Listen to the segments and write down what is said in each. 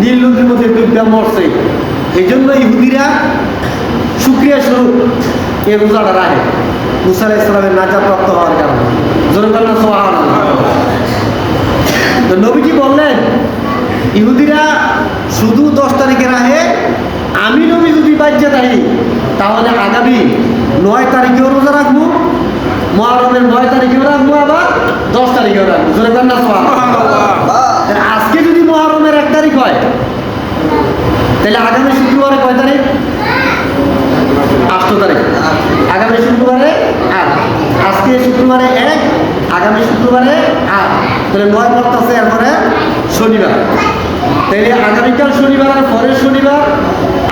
নীল নদীর মধ্যে ডুবটা মরছে। এই জন্য ইহুদিরা সুক্রিয়া স্বরূপ এ রোজাটা রাখে। মুসা আলাইহিস সালামের নাজাদ প্রাপ্ত হওয়ার কারণে। জোরকাল্লা সোহান তো নবীজি বললেন, ইহুদিরা শুধু দশ তারিখে রাহে আমি নবী যদি বাজ্যে থাকি, তাহলে আগামী নয় তারিখেও রোজা রাখব, মহারমের নয় তারিখেও রাখব, আবার দশ তারিখেও রাখব। না সোহান। হয় তাহলে আগামী শুক্রবারে কয় তারিখ? আষ্ট তারিখ। আগামী শুক্রবারে আট। আজকে শুক্রবারে এক, আগামী শুক্রবারে আট। তাহলে নয় পড়তেছে এরপরে শনিবার। তাহলে আগামীকাল শনিবার আর পরের শনিবার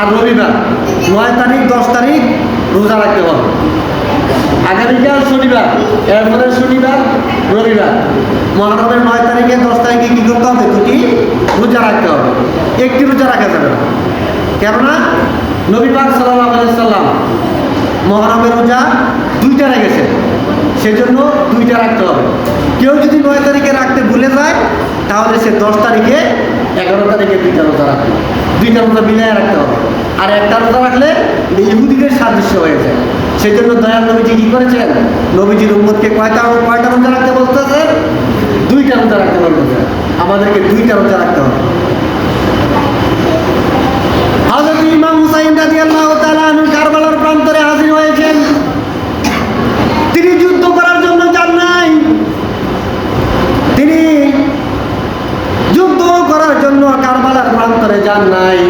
আর রবিবার। নয় তারিখ, দশ তারিখ রোজা রাখতে হবে। আগামীকাল শনিবার এরপরে শনিবার, রবিবার। মহারমের নয় তারিখে, দশ তারিখে কী করতে হবে? দুটি রোজা রাখতে হবে। একটি রোজা রাখা যাবে না। কেননা, নবী পাক সাল্লাল্লাহু আলাইহি সাল্লাম মহরমের রোজা দুইটা রেখেছে সেজন্য দুইটা রাখতে হবে। কেউ যদি নয় তারিখে রাখতে ভুলে যায়, তাহলে সে দশ তারিখে, এগারো তারিখে দুইটা রোজা রাখবে দুইটা রোজা মিলিয়ে রাখতে হবে। আর একটা রোজা রাখলে ইহুদিদের সাদৃশ্য হয়ে যায়। সেই জন্য দয়াল নবীজি কি করেছেন? নবীজির উম্মতকে কয়টা কয়টা রোজা রাখতে বলতেছে? দুইটা রোজা রাখতে বলতেছে। আমাদেরকে দুইটা রোজা রাখতে হবে হযরত ইমাম হুসাইন রাদিয়াল্লাহু তাআলা আনহু কারবালার প্রান্তরে হাজির হয়েছেন তিনি যুদ্ধ করার জন্য যান নাই তিনি যুদ্ধ করার জন্য কারবালার প্রান্তরে যান নাই।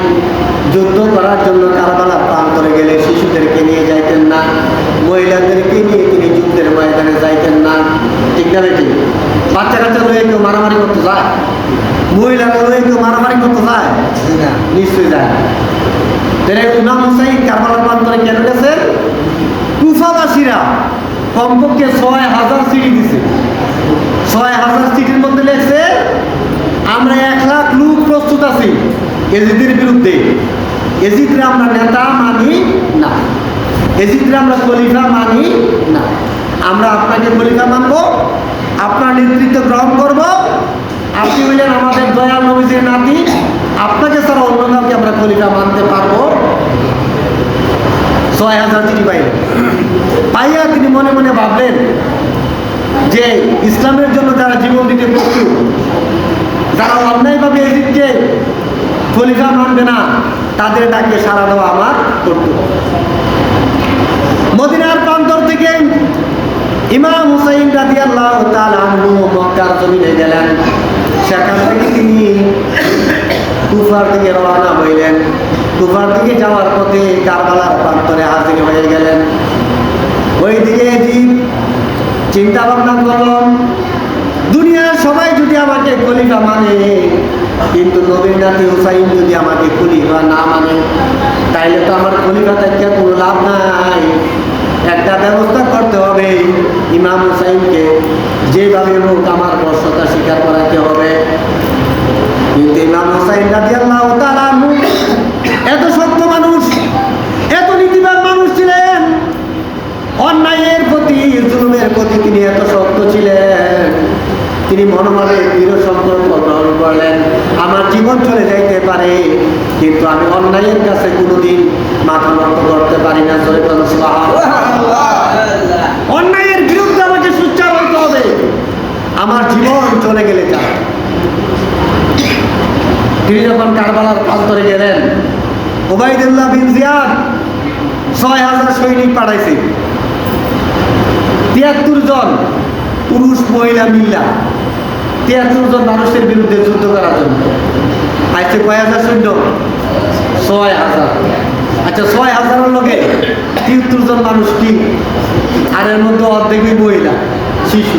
যুদ্ধ করার জন্য কারবালার প্রান্তরে গেলে শিশুদেরকে নিয়ে যাইতেন না মহিলাদেরকে নিয়ে তিনি যুদ্ধের ময়দানে যাইতেন না। ঠিক না নাকি বাচ্চা কাচ্চা রয়ে কেউ মারামারি করতে যায়। মহিলারা রয়ে কেউ মারামারি করতে যায়। নিশ্চয়ই যায়। তাহলে ইমাম হুসাইন কারবালার প্রান্তরে কেন গেছেন? কুফাবাসীরা কমপক্ষে ছয় হাজার সিটি দিছে। ছয় হাজার সিটির মধ্যে লেখছে আমরা এক লোক প্রস্তুত আছি। এজিদের বিরুদ্ধে। এজিদরে আমরা নেতা মানি না। এজিদরে আমরা খলিফা মানি না। আমরা আপনাকে খলিফা মানব, আপনার নেতৃত্ব গ্রহণ করব। আপনি হইলেন আমাদের দয়াল নবীজির নাতি। আপনাকে ছাড়া অন্য কাউকে আমরা খলিফা মানতে পারব। ছয় হাজার চিঠি পাইলেন। পাইয়া তিনি মনে মনে ভাবলেন যে ইসলামের মানবে না। তাদের ডাকে সারা দেওয়া আমার কর্তব্য। মদিনার প্রান্তর থেকে ইমাম হুসাইন রাজি আল্লাহ মক্কার জমিনে গেলেন। সেখান থেকে তিনি কুফার দিকে রওনা হইলেন। কুফার দিকে যাওয়ার পথে কারবালার প্রান্তরে হাজির হয়ে গেলেন। ওই দিকে জীব চিন্তা ভাবনা করলাম দুনিয়ার সবাই যদি আমাকে খলিফা মানে কিন্তু নবীর নাতি হুসাইন যদি আমাকে খলিফা না মানে তাইলে তো আমার খলিফা থেকে কোনো লাভ নাই। একটা ব্যবস্থা করতে হবে ইমাম হুসাইনকে। যেভাবে হোক আমার বর্ষতা স্বীকার করাতে হবে। কিন্তু ইমাম হুসাইন রাজি আল্লাহ এত শক্ত মানুষ এত নীতিবান মানুষ ছিলেন অন্যায়ের প্রতি জুলুমের প্রতি তিনি এত শক্ত ছিলেন তিনি মনোমনে দৃঢ় সংকল্প গ্রহণ করলেন আমার জীবন চলে যাইতে পারে, কিন্তু আমি অন্যায়ের কাছে কোনোদিন মাথা নত করতে পারি না। অন্যায়ের বিরুদ্ধে আমাকে সুচ্চার হইতে হবে। আমার জীবন চলে গেলে যা তিনি যখন কারবালার প্রান্তরে গেলেন ওবাইদুল্লাহ বিন জিয়াদ ছয় হাজার সৈনিক পাঠাইছে। তিয়াত্তর জন পুরুষ, মহিলা মিল্লা। তিয়াত্তর জন মানুষের বিরুদ্ধে যুদ্ধ করার জন্য। আজকে কয় হাজার সৈন্য? ছয় হাজার। আচ্ছা ছয় হাজারের লোকে তিয়াত্তর জন মানুষ কি? আর এর মধ্যে অর্ধেকই মহিলা, শিশু।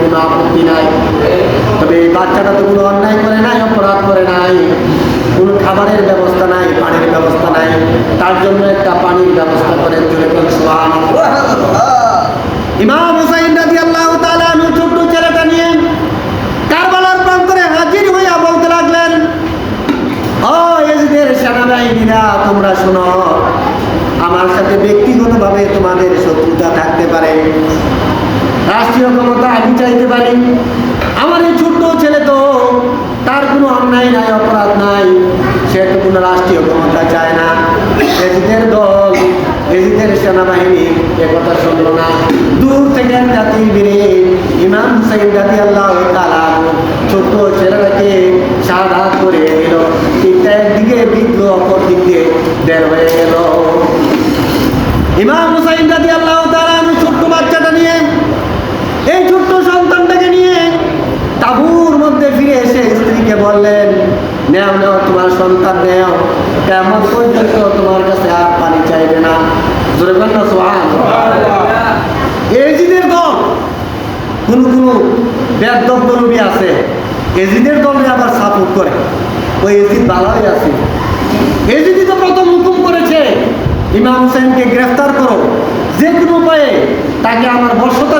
কোনো আপত্তি নাই। তবে বাচ্চাটা তো কোনো অন্যায় করে নাই, অপরাধ করে নাই, কোনো খাবারের ব্যবস্থা নাই, পানির ব্যবস্থা নাই। তার জন্য একটা পানির ব্যবস্থা জোরে ইমাম হুসাইন রাজি আল্লাহ ছোট্ট ছেলেটা নিয়ে কারবালার প্রান্তরে হাজির হইয়া বলতে লাগলেন, ও এজদের সেনাবাহিনীরা, তোমরা শোনো, আমার সাথে ব্যক্তিগতভাবে তোমাদের শত্রুতা থাকতে পারে। রাষ্ট্রীয় ক্ষমতা আমি চাইতে পারি। আমার এই ছোট্ট ছেলে তো, তার কোনো অন্যায় নাই, অপরাধ নাই। সে তো কোনো রাষ্ট্রীয় ক্ষমতা চায় না। এজিদের দল এজিদের সেনাবাহিনী একথা শুনলো না। দূর থেকে একটা তীরবিরে ইমাম হুসাইন রাজি আল্লাহ তালা ছোট্ট ছেলেটাকে সাধাত করে দিল তিনটা একদিকে বিদ্য অপর দিক বের হয়ে গেল। ইমাম হুসাইন রাজি আল্লাহ তালা আমি ছোট্ট বাচ্চাটা নিয়ে এই ছোট্ট সন্তানটাকে নিয়ে তাবুর মধ্যে ফিরে এসে স্ত্রীকে বললেন নেও নেও তোমার সন্তান নেও। কেমন পর্যন্ত তোমার কাছে আর পানি চাইবে না? জোরে বল না সোহান এজিদের দল কোন কোন বেদব্য নবী আছে। এজিদের দলে আবার সাপোর্ট করে। ওই এজিদ ভালোই আছে। এজিদি তো প্রথম হুকুম করেছে ইমাম হোসেনকে গ্রেফতার করো। যে কোনো উপায়ে তাকে আমার বর্ষতা